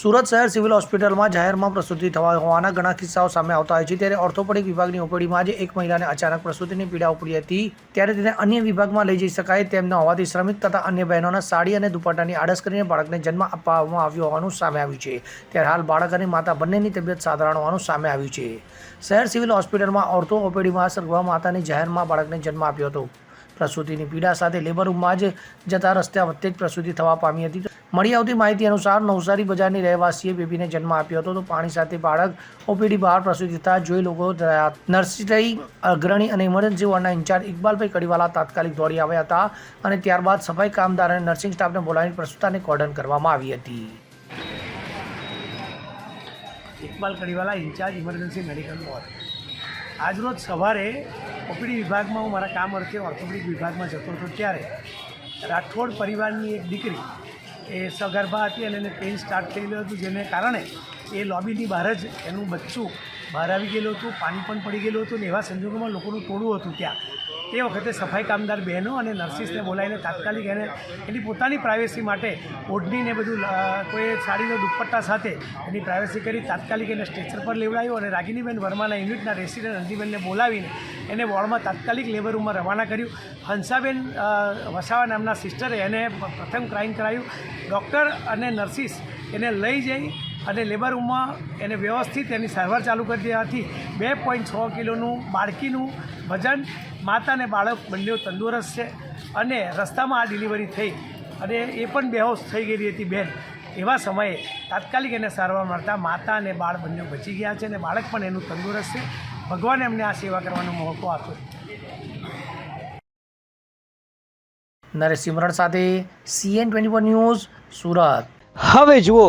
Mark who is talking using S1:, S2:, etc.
S1: સુરત શહેર સિવિલ હોસ્પિટલમાં જાહેરમાં પ્રસૂતિ થવા હોવાના ઘણા કિસ્સાઓ સામે આવતા હોય છે. ત્યારે ઓર્થોપેડિક વિભાગની ઓપીડીમાં જ એક મહિલાને અચાનક પ્રસૂતિની પીડા ઉપડી હતી. ત્યારે તેને અન્ય વિભાગમાં લઈ જઈ શકાય તેમ ન હોવાથી શ્રમિક તથા અન્ય બહેનોના સાડી અને દુપટ્ટાની આડસ કરીને બાળકને જન્મ આપવામાં આવ્યો હોવાનું સામે આવ્યું છે. ત્યારે હાલ બાળક અને માતા બંનેની તબિયત સાધારણ હોવાનું સામે આવ્યું છે. શહેર સિવિલ હોસ્પિટલમાં ઓર્થો ઓપીડીમાં સગવા માતાની જાહેરમાં બાળકને જન્મ આપ્યો હતો. પ્રસૂતિની પીડા સાથે લેબર રૂમમાં જ જતા રસ્તા વચ્ચે જ પ્રસૂતિ થવા પામી હતી. મળી આવતી માહિતી અનુસાર નવસારી બજારની રહેવાસીએ બેબીને જન્મ આપ્યો હતો. તો પાણી સાથે બાળક ઓપીડી બહાર પ્રસૂતિ થતા જોઈ લોકો નર્સરી, અગ્રણી અને ઇમરજન્સી વોર્ડના ઇન્ચાર્જ ઇકબાલભાઈ કડીવાલા તાત્કાલિક દોડી આવ્યા હતા અને ત્યારબાદ સફાઈ કામદાર અને નર્સિંગ સ્ટાફને બોલાવીને પ્રસૂતાને કોર્ડન કરવામાં આવી હતી. Iqbal Kadiwala, incharge emergency medical ward. આજરોજ સવારે ઓપીડી વિભાગમાં હું મારા કામ અર્થે ઓર્થોપેડિક વિભાગમાં જતો હતો ત્યારે રાઠોડ પરિવારની એક દીકરી એ સગર્ભા હતી અને એને પેઇન સ્ટાર્ટ થયેલું હતું જેને કારણે એ લોબીની બહાર જ એનું બચ્ચું બહાર આવી ગયેલું હતું, પાણી પણ પડી ગયેલું હતું ને એવા સંજોગોમાં લોકોનું ટોળું હતું ત્યાં. તે વખતે સફાઈ કામદાર બહેનો અને નર્સિસને બોલાવીને તાત્કાલિક એને એની પોતાની પ્રાઇવેસી માટે ઓઢણીને બધું કોઈ સાડીનો દુપટ્ટા સાથે એની પ્રાઇવેસી કરી તાત્કાલિક એને સ્ટ્રેચર પર લેવડાવ્યો અને રાગિનીબેન વર્માના યુનિટના રેસિડેન્ટ અંજીબેનને બોલાવીને એને વોર્ડમાં તાત્કાલિક લેબર રૂમમાં રવાના કર્યું. હંસાબેન વસાવા નામના સિસ્ટરે એને પ્રથમ ક્રાઇમ કરાયું. ડૉક્ટર અને નર્સિસ એને લઈ જઈ અને લેબર રૂમમાં એને વ્યવસ્થિત એની સારવાર ચાલુ કરી દેવાથી બે પોઈન્ટ છ કિલોનું બાળકીનું વજન માતા અને બાળક બંને તંદુરસ્ત છે અને રસ્તામાં આ ડિલિવરી થઈ અને એ પણ બેહોશ થઈ ગયેલી હતી બેન. એવા સમયે તાત્કાલિક એને સારવાર મળતા માતા અને બાળ બંને બચી ગયા છે અને બાળક પણ એનું તંદુરસ્ત છે. ભગવાને એમને આ સેવા કરવાનો મોકો આપ્યો. નરેશ સિમરણ સાથે CN twenty four news Surat.
S2: હવે જુઓ